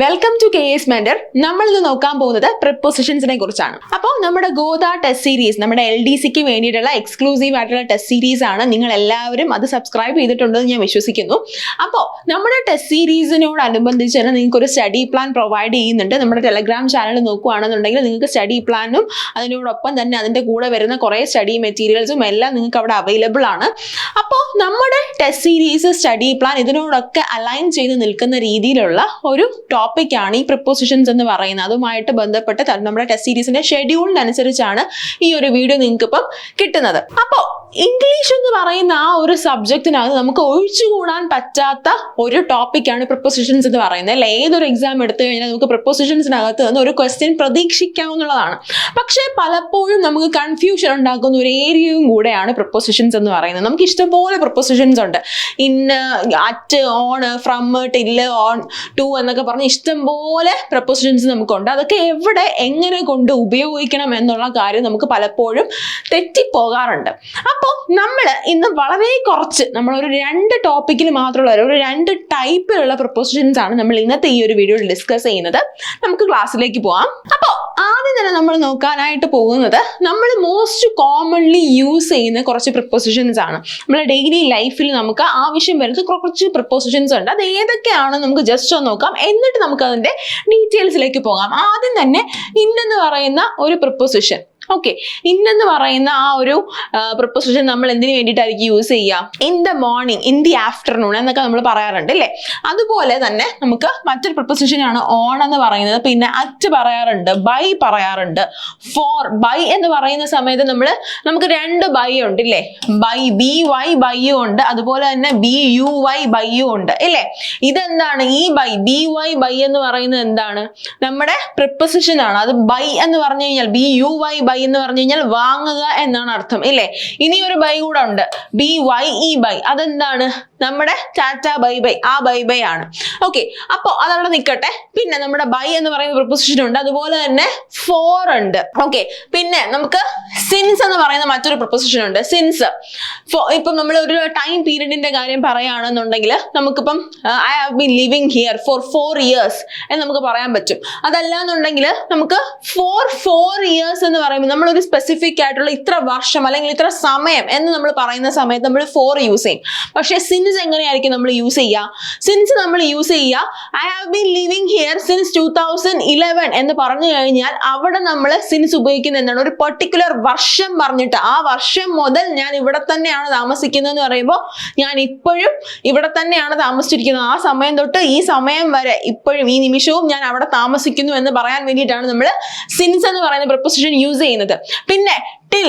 Welcome to K S mentor നമ്മൾ ഇന്ന് നോക്കാൻ പോകുന്നത് പ്രിപ്പോസിഷൻസിനെ കുറിച്ചാണ്. അപ്പോൾ നമ്മുടെ ഗോദ ടെസ്റ്റ് സീരീസ് നമ്മുടെ എൽ ഡി സിക്ക് വേണ്ടിയിട്ടുള്ള എക്സ്ക്ലൂസീവ് ആയിട്ടുള്ള ടെസ്റ്റ് സീരീസ് ആണ് നിങ്ങൾ എല്ലാവരും അത് സബ്സ്ക്രൈബ് ചെയ്തിട്ടുണ്ടെന്ന് ഞാൻ വിശ്വസിക്കുന്നു. അപ്പോൾ നമ്മുടെ ടെസ്റ്റ് സീരീസിനോടനുബന്ധിച്ച് തന്നെ നിങ്ങൾക്ക് ഒരു സ്റ്റഡി പ്ലാൻ പ്രൊവൈഡ് ചെയ്യുന്നുണ്ട്. നമ്മുടെ ടെലഗ്രാം ചാനൽ നോക്കുകയാണെന്നുണ്ടെങ്കിൽ നിങ്ങൾക്ക് സ്റ്റഡി പ്ലാനും അതിനോടൊപ്പം തന്നെ അതിന്റെ കൂടെ വരുന്ന കുറേ സ്റ്റഡി മെറ്റീരിയൽസും എല്ലാം നിങ്ങൾക്ക് അവിടെ അവൈലബിൾ ആണ്. അപ്പോൾ നമ്മുടെ ടെസ്റ്റ് സീരീസ് സ്റ്റഡി പ്ലാൻ ഇതിനോടൊക്കെ അലൈൻ ചെയ്ത് നിൽക്കുന്ന രീതിയിലുള്ള ഒരു ടോപ്പിക്കാണ് ഈ പ്രിപ്പോസിഷൻസ് എന്ന് പറയുന്നത്. അതുമായിട്ട് ബന്ധപ്പെട്ട് നമ്മുടെ ടെസ്റ്റ് സീരീസിന്റെ ഷെഡ്യൂളിനനുസരിച്ചാണ് ഈ ഒരു വീഡിയോ നിങ്ങൾക്ക് ഇപ്പം കിട്ടുന്നത്. അപ്പോൾ ഇംഗ്ലീഷ് എന്ന് പറയുന്ന ആ ഒരു സബ്ജക്റ്റിനകത്ത് നമുക്ക് ഒഴിച്ചുകൂടാൻ പറ്റാത്ത ഒരു ടോപ്പിക്കാണ് പ്രിപ്പോസിഷൻസ് എന്ന് പറയുന്നത്. അല്ലെ? ഏതൊരു എക്സാം എടുത്തു കഴിഞ്ഞാൽ നമുക്ക് പ്രിപ്പോസിഷൻസിനകത്ത് നിന്ന് ഒരു ക്വസ്റ്റ്യൻ പ്രതീക്ഷിക്കാവുന്നതാണ്. പക്ഷേ പലപ്പോഴും നമുക്ക് കൺഫ്യൂഷൻ ഉണ്ടാക്കുന്ന ഒരു ഏരിയയും കൂടെയാണ് പ്രപ്പോസിഷൻസ് എന്ന് പറയുന്നത്. നമുക്ക് ഇഷ്ടംപോലെ പ്രപ്പോസിഷൻസ് ഉണ്ട്. ഇന്ന് at on from till on to എന്നൊക്കെ പറഞ്ഞ് ഇഷ്ടംപോലെ പ്രപ്പോസിഷൻസ് നമുക്കുണ്ട്. അതൊക്കെ എവിടെ എങ്ങനെ കൊണ്ട് ഉപയോഗിക്കണം എന്നുള്ള കാര്യം നമുക്ക് പലപ്പോഴും തെറ്റിപ്പോകാറുണ്ട്. അപ്പോൾ നമ്മൾ ഇന്ന് വളരെ കുറച്ച് നമ്മൾ ഒരു രണ്ട് ടോപ്പിക്കിൽ മാത്രമുള്ള ഒരു രണ്ട് ടൈപ്പിലുള്ള പ്രപ്പോസിഷൻസ് ആണ് നമ്മൾ ഇന്നത്തെ ഈ ഒരു വീഡിയോയിൽ ഡിസ്കസ് ചെയ്യുന്നത്. നമുക്ക് ക്ലാസ്സിലേക്ക് പോവാം. അപ്പോൾ ആദ്യം തന്നെ നമ്മൾ നോക്കാനായിട്ട് പോകുന്നത് നമ്മൾ മോസ്റ്റ് കോമൺലി യൂസ് ചെയ്യുന്ന കുറച്ച് പ്രിപ്പോസിഷൻസ് ആണ്. നമ്മുടെ ഡെയിലി ലൈഫിൽ നമുക്ക് ആവശ്യം വരുന്ന കുറച്ച് പ്രിപ്പോസിഷൻസ് ഉണ്ട്. അത് ഏതൊക്കെയാണെന്ന് നമുക്ക് ജസ്റ്റ് ഒന്ന് നോക്കാം. എന്നിട്ട് നമുക്ക് അതിന്റെ ഡീറ്റെയിൽസിലേക്ക് പോകാം. ആദ്യം തന്നെ ഇന്നെന്ന് പറയുന്ന ഒരു പ്രിപ്പോസിഷൻ ഓക്കെ ഇന്നെന്ന് പറയുന്ന ആ ഒരു പ്രപ്പോസിഷൻ നമ്മൾ എന്തിനു വേണ്ടിയിട്ടായിരിക്കും യൂസ് ചെയ്യുക? In the morning in the afternoon എന്നൊക്കെ നമ്മൾ പറയാറുണ്ട് അല്ലേ? അതുപോലെ തന്നെ നമുക്ക് മറ്റൊരു പ്രപ്പോസിഷൻ ആണ് ഓൺ എന്ന് പറയുന്നത്. പിന്നെ അറ്റ് പറയാറുണ്ട് ബൈ പറയാറുണ്ട്. ഫോർ ബൈ എന്ന് പറയുന്ന സമയത്ത് നമ്മൾ നമുക്ക് രണ്ട് ബൈ ഉണ്ട് ഇല്ലേ? ബൈ ബി വൈ ബൈയും ഉണ്ട്. അതുപോലെ തന്നെ ബി യു വൈ ബൈയും ഉണ്ട് ഇല്ലേ? ഇതെന്താണ്? ഈ ബൈ ബി വൈ ബൈ എന്ന് പറയുന്നത് എന്താണ്? നമ്മുടെ പ്രിപ്പസിഷൻ ആണ്. അത് ബൈ എന്ന് പറഞ്ഞു കഴിഞ്ഞാൽ ബി യു വൈ ബൈ എന്ന് പറഞ്ഞു കഴിഞ്ഞാൽ വാങ്ങുക എന്നാണ് അർത്ഥം ഇല്ലേ? ഇനി ഒരു ബൈ കൂടെ ഉണ്ട്. ബി വൈ ഇ ബൈ അതെന്താണ്? നമ്മുടെ ടാറ്റ ബൈ ബൈ ആ ബൈ ബൈ ആണ്. ഓക്കെ അപ്പോൾ അതവിടെ നിൽക്കട്ടെ. പിന്നെ നമ്മുടെ ബൈ എന്ന് പറയുന്ന പ്രൊപ്പോസിഷൻ ഉണ്ട്. അതുപോലെ തന്നെ ഫോർ ഉണ്ട്. ഓക്കെ പിന്നെ നമുക്ക് സിൻസ് എന്ന് പറയുന്ന മറ്റൊരു പ്രൊപ്പോസിഷൻ ഉണ്ട്. സിൻസ് ഇപ്പം നമ്മൾ ഒരു ടൈം പീരീഡിന്റെ കാര്യം പറയുകയാണെന്നുണ്ടെങ്കിൽ നമുക്കിപ്പം I have been living here for four years എന്ന് നമുക്ക് പറയാൻ പറ്റും. അതല്ല എന്നുണ്ടെങ്കിൽ നമുക്ക് ഫോർ ഫോർ ഇയേഴ്സ് എന്ന് പറയുമ്പോൾ നമ്മളൊരു സ്പെസിഫിക് ആയിട്ടുള്ള ഇത്ര വർഷം അല്ലെങ്കിൽ ഇത്ര സമയം എന്ന് നമ്മൾ പറയുന്ന സമയത്ത് നമ്മൾ ഫോർ യൂസ് ചെയ്യും. പക്ഷേ സിൻസ് എങ്ങനെയായിരിക്കും നമ്മൾ യൂസ് ചെയ്യുക? സിൻസ് നമ്മൾ യൂസ് ചെയ്യുക I have been living here since two thousand eleven എന്ന് പറഞ്ഞു കഴിഞ്ഞാൽ അവിടെ നമ്മൾ സിൻസ് ഉപയോഗിക്കുന്ന എന്താണ്? ഒരു പെർട്ടിക്കുലർ വർഷം പറഞ്ഞിട്ട് ആ വർഷം മുതൽ ഞാൻ ഇവിടെ തന്നെയാണ് താമസിക്കുന്നത് എന്ന് പറയുമ്പോൾ ഞാൻ ഇപ്പോഴും ഇവിടെ തന്നെയാണ് താമസിച്ചിരിക്കുന്നത്. ആ സമയം തൊട്ട് ഈ സമയം വരെ ഇപ്പോഴും ഈ നിമിഷവും ഞാൻ അവിടെ താമസിക്കുന്നു എന്ന് പറയാൻ വേണ്ടിയിട്ടാണ് നമ്മൾ സിൻസ് എന്ന് പറയുന്ന പ്രൊപ്പോസിഷൻ യൂസ് ചെയ്യുന്നത്. പിന്നെ till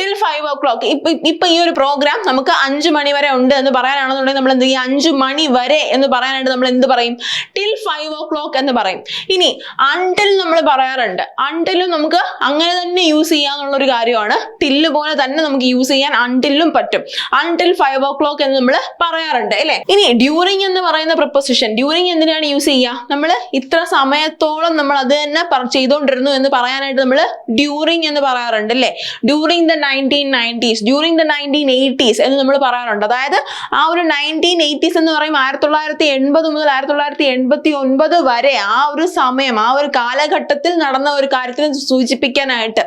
till five o'clock ഇപ്പൊ ഇപ്പൊ ഈ ഒരു പ്രോഗ്രാം നമുക്ക് അഞ്ചു മണി വരെ ഉണ്ട് എന്ന് പറയാനാണെന്നുണ്ടെങ്കിൽ നമ്മൾ എന്ത് ചെയ്യും? അഞ്ചു മണി വരെ എന്ന് പറയാനായിട്ട് നമ്മൾ എന്ത് പറയും? ടിൽ ഫൈവ് ഓ ക്ലോക്ക് എന്ന് പറയും. ഇനി അൺടിൽ നമ്മൾ പറയാറുണ്ട്. അൺടിലും നമുക്ക് അങ്ങനെ തന്നെ യൂസ് ചെയ്യാന്നുള്ള ഒരു കാര്യമാണ്. ടില്ല് പോലെ തന്നെ നമുക്ക് യൂസ് ചെയ്യാൻ അണ്ടിലും പറ്റും. അൺടിൽ ഫൈവ് ഓ ക്ലോക്ക് എന്ന് നമ്മൾ പറയാറുണ്ട് അല്ലേ? ഇനി ഡ്യൂറിങ് എന്ന് പറയുന്ന പ്രപ്പോസിഷൻ ഡ്യൂറിങ് എന്തിനാണ് യൂസ് ചെയ്യുക? നമ്മൾ ഇത്ര സമയത്തോളം നമ്മൾ അത് തന്നെ ചെയ്തുകൊണ്ടിരുന്നു എന്ന് പറയാനായിട്ട് നമ്മൾ ഡ്യൂറിങ് എന്ന് പറയാറുണ്ട് അല്ലേ? During the nineteen nineties during the nineteen eighties എന്ന് നമ്മൾ പറയാറുണ്ട്. അതായത് ആ ഒരു നയന്റീൻ എയ്റ്റീസ് എന്ന് പറയുമ്പോൾ ആയിരത്തി തൊള്ളായിരത്തി എൺപത് മുതൽ ആയിരത്തി തൊള്ളായിരത്തി എൺപത്തി ഒൻപത് വരെ ആ ഒരു സമയം ആ ഒരു കാലഘട്ടത്തിൽ നടന്ന ഒരു കാര്യത്തിന് സൂചിപ്പിക്കാനായിട്ട്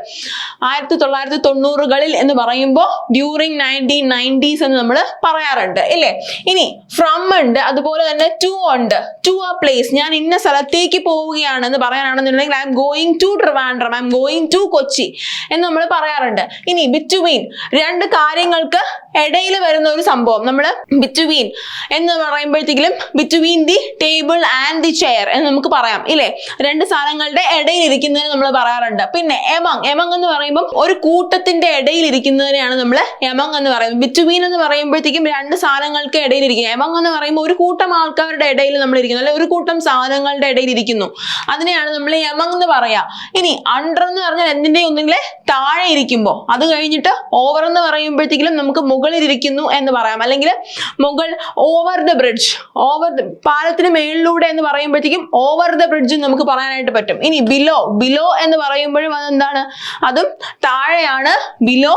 ആയിരത്തി തൊള്ളായിരത്തി തൊണ്ണൂറുകളിൽ എന്ന് പറയുമ്പോൾ ഡ്യൂറിങ് നയന്റീൻ നയന്റീസ് എന്ന് നമ്മൾ പറയാറുണ്ട് ഇല്ലേ? ഇനി ഫ്രം ഉണ്ട് അതുപോലെ തന്നെ ടു ഉണ്ട്. ടു ആ പ്ലേസ് ഞാൻ ഇന്ന സ്ഥലത്തേക്ക് പോവുകയാണ് എന്ന് പറയാനാണെന്നുണ്ടെങ്കിൽ I'm going to Trivandrum I'm going to Kochi എന്ന് നമ്മൾ പറയാറുണ്ട്. ഇനി ബിറ്റ്വീൻ രണ്ട് കാര്യങ്ങൾക്ക് ഇടയിൽ വരുന്ന ഒരു സംഭവം. നമ്മൾ ബിറ്റ്വീൻ എന്ന് പറയുമ്പോഴത്തേക്കും between the table and the chair എന്ന് നമുക്ക് പറയാം ഇല്ലേ? രണ്ട് സാധനങ്ങളുടെ ഇടയിൽ ഇരിക്കുന്നതിന് നമ്മൾ പറയാറുണ്ട്. പിന്നെ എമങ് എമങ് എന്ന് പറയുമ്പോൾ ഒരു കൂട്ടത്തിന്റെ ഇടയിൽ ഇരിക്കുന്നതിനെയാണ് നമ്മൾ എമങ് എന്ന് പറയുന്നത്. ബിറ്റ്വീൻ എന്ന് പറയുമ്പോഴത്തേക്കും രണ്ട് സാധനങ്ങൾക്ക് ഇടയിൽ ഇരിക്കുന്നത് എമങ് എന്ന് പറയുമ്പോൾ ഒരു കൂട്ടം ആൾക്കാരുടെ ഇടയിൽ നമ്മൾ ഇരിക്കുന്നു. അല്ലെ ഒരു കൂട്ടം സാധനങ്ങളുടെ ഇടയിൽ ഇരിക്കുന്നു. അതിനെയാണ് നമ്മൾ എമങ് എന്ന് പറയാ. ഇനി അണ്ടർ എന്ന് പറഞ്ഞാൽ എന്തിന്റെ ഒന്നെങ്കിൽ താഴെ ഇരിക്കുമ്പോൾ അത് കഴിഞ്ഞിട്ട് ഓവർ എന്ന് പറയുമ്പോഴത്തേക്കും നമുക്ക് മുകളിൽ ഇരിക്കുന്നു എന്ന് പറയാം. അല്ലെങ്കിൽ മുകൾ ഓവർ ദ ബ്രിഡ്ജ് ഓവർ പാലത്തിന് മേളിലൂടെ എന്ന് പറയുമ്പോഴത്തേക്കും ഓവർ ദ ബ്രിഡ്ജ് നമുക്ക് പറയാനായിട്ട് പറ്റും. ഇനി ബിലോ ബിലോ എന്ന് പറയുമ്പോഴും അതെന്താണ്? അതും താഴെയാണ് ബിലോ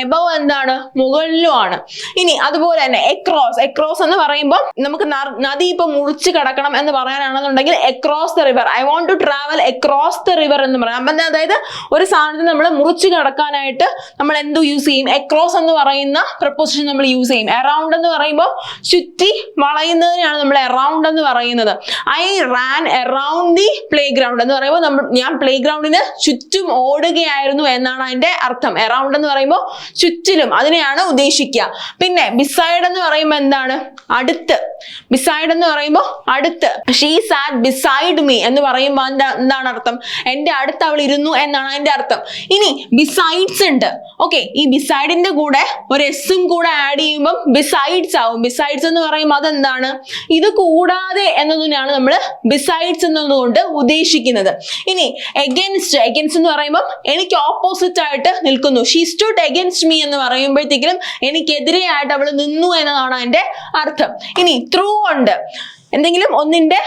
എബവ് എന്താണ്? മുകളിലും ആണ് ഇനി അതുപോലെ തന്നെ എക്രോസ് എക്രോസ് എന്ന് പറയുമ്പോൾ നമുക്ക് നദി ഇപ്പൊ മുറിച്ച് കടക്കണം എന്ന് പറയാനാണെന്നുണ്ടെങ്കിൽ across the river I want to travel across the river എന്ന് പറയാം. അതായത് ഒരു സാധനത്തിന് നമ്മൾ മുറിച്ച് കടക്കാനായിട്ട് നമ്മൾ എന്ത് യൂസ് ചെയ്യും? എക്രോസ് എന്ന് പറയുന്ന പ്രപ്പോസിഷൻ നമ്മൾ യൂസ് ചെയ്യും. അറൗണ്ട് എന്ന് പറയുമ്പോൾ ചുറ്റി വളയുന്നതിനാണ് നമ്മൾ അറൗണ്ട് എന്ന് പറയുന്നത്. I ran around the playground എന്ന് പറയുമ്പോൾ നമ്മൾ ഞാൻ പ്ലേ ഗ്രൗണ്ടിന് ചുറ്റും ഓടുകയായിരുന്നു എന്നാണ് അതിന്റെ അർത്ഥം. അറൗണ്ട് എന്ന് പറയുമ്പോൾ ചുറ്റിലും അതിനെയാണ് ഉദ്ദേശിക്കുക. പിന്നെ ബിസൈഡ് എന്ന് പറയുമ്പോൾ എന്താണ്? അടുത്ത്. ബിസൈഡ് എന്ന് പറയുമ്പോൾ അടുത്ത്. ഷീ സാറ്റ് ബിസൈഡ് മീ എന്ന് പറയുമ്പോൾ എന്താ എന്താണ് അർത്ഥം? എന്റെ അടുത്ത് അവൾ ഇരുന്നു എന്നാണ് അതിന്റെ അർത്ഥം. ഇനി ബിസൈഡ്സ് ഉണ്ട്. ഓക്കെ ഈ ബിസൈഡിന്റെ കൂടെ ഒരു എസ്സും കൂടെ ആഡ് ചെയ്യുമ്പോൾ ബിസൈഡ്സ് ആവും. ബിസൈഡ്സ് എന്ന് പറയുമ്പോൾ അതെന്താണ്? ഇത് കൂടാതെ എന്നതിനാണ് നമ്മൾ ബിസൈഡ്സ് എന്നതുകൊണ്ട് ഉദ്ദേശിക്കുന്നത്. ഇനി എഗൻസ്റ്റ് എഗൻസ്റ്റ് എന്ന് പറയുമ്പോൾ എനിക്ക് ഓപ്പോസിറ്റ് ആയിട്ട് നിൽക്കുന്നു. ഷീ സ്റ്റുഡ് എഗൻസ്റ്റ് മീ എന്ന് പറയുമ്പോഴത്തേക്കും എനിക്കെതിരെയായിട്ട് അവൾ നിന്നു എന്നതാണ് അതിന്റെ അർത്ഥം. ഇനി ത്രൂ ഉണ്ട്. എന്തെങ്കിലും ഒന്നിന്റെ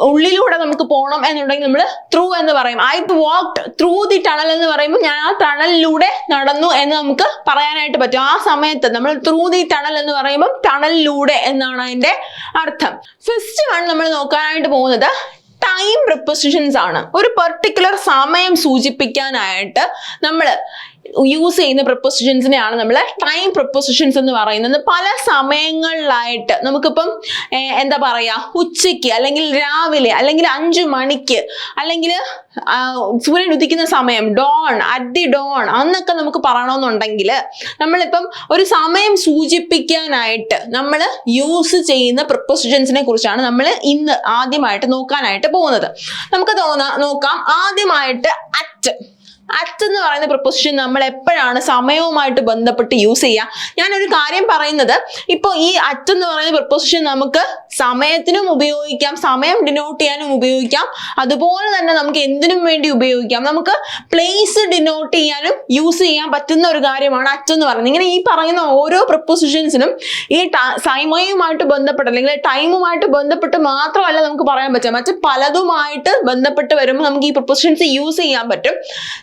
ഉള്ളിലൂടെ നമുക്ക് പോകണം എന്നുണ്ടെങ്കിൽ നമ്മൾ ത്രൂ എന്ന് പറയും. I walked through the tunnel എന്ന് പറയുമ്പോൾ ഞാൻ ആ ടണലിലൂടെ നടന്നു എന്ന് നമുക്ക് പറയാനായിട്ട് പറ്റും. ആ സമയത്ത് നമ്മൾ ത്രൂ ദി ടണൽ എന്ന് പറയുമ്പോൾ ടണലിലൂടെ എന്നാണ് അതിന്റെ അർത്ഥം. ഫസ്റ്റ് വൺ നമ്മൾ നോക്കാനായിട്ട് പോകുന്നത് ടൈം പ്രിപ്പോസിഷൻസ് ആണ്. ഒരു പെർട്ടിക്കുലർ സമയം സൂചിപ്പിക്കാനായിട്ട് നമ്മൾ യൂസ് ചെയ്യുന്ന പ്രൊപ്പോസിഷൻസിനെയാണ് നമ്മൾ ടൈം പ്രപ്പോസിഷൻസ് എന്ന് പറയുന്നത്. പല സമയങ്ങളിലായിട്ട് നമുക്കിപ്പം എന്താ പറയാ ഉച്ചയ്ക്ക് അല്ലെങ്കിൽ രാവിലെ അല്ലെങ്കിൽ അഞ്ചു മണിക്ക് അല്ലെങ്കിൽ സൂര്യൻ ഉദിക്കുന്ന സമയം ഡോൺ അറ്റ് ദി ഡോൺ അന്നൊക്കെ നമുക്ക് പറയണമെന്നുണ്ടെങ്കിൽ നമ്മളിപ്പം ഒരു സമയം സൂചിപ്പിക്കാനായിട്ട് നമ്മൾ യൂസ് ചെയ്യുന്ന പ്രൊപ്പോസിഷൻസിനെ കുറിച്ചാണ് നമ്മൾ ഇന്ന് ആദ്യമായിട്ട് നോക്കാനായിട്ട് പോകുന്നത്. നമുക്ക് തോന്നാ നോക്കാം. ആദ്യമായിട്ട് അറ്റ് അറ്റ് എന്ന് പറയുന്ന പ്രൊപ്പോസിഷൻ നമ്മൾ എപ്പോഴാണ് സമയവുമായിട്ട് ബന്ധപ്പെട്ട് യൂസ് ചെയ്യുക? ഞാനൊരു കാര്യം പറയുന്നത് ഇപ്പോൾ ഈ അറ്റ് എന്ന് പറയുന്ന പ്രൊപ്പോസിഷൻ നമുക്ക് സമയത്തിനും ഉപയോഗിക്കാം സമയം ഡിനോട്ട് ചെയ്യാനും ഉപയോഗിക്കാം. അതുപോലെ തന്നെ നമുക്ക് എന്തിനും വേണ്ടി ഉപയോഗിക്കാം? നമുക്ക് പ്ലേസ് ഡിനോട്ട് ചെയ്യാനും യൂസ് ചെയ്യാൻ പറ്റുന്ന ഒരു കാര്യമാണ് അറ്റ് എന്ന് പറയുന്നത്. ഇങ്ങനെ ഈ പറയുന്ന ഓരോ പ്രൊപ്പോസിഷൻസിനും ഈ സമയവുമായിട്ട് ബന്ധപ്പെട്ട് അല്ലെങ്കിൽ ടൈമുമായിട്ട് ബന്ധപ്പെട്ട് മാത്രമല്ല നമുക്ക് പറയാൻ പറ്റുക. മറ്റ് പലതുമായിട്ട് ബന്ധപ്പെട്ട് വരുമ്പോൾ നമുക്ക് ഈ പ്രൊപ്പോസിഷൻസ് യൂസ് ചെയ്യാൻ പറ്റും.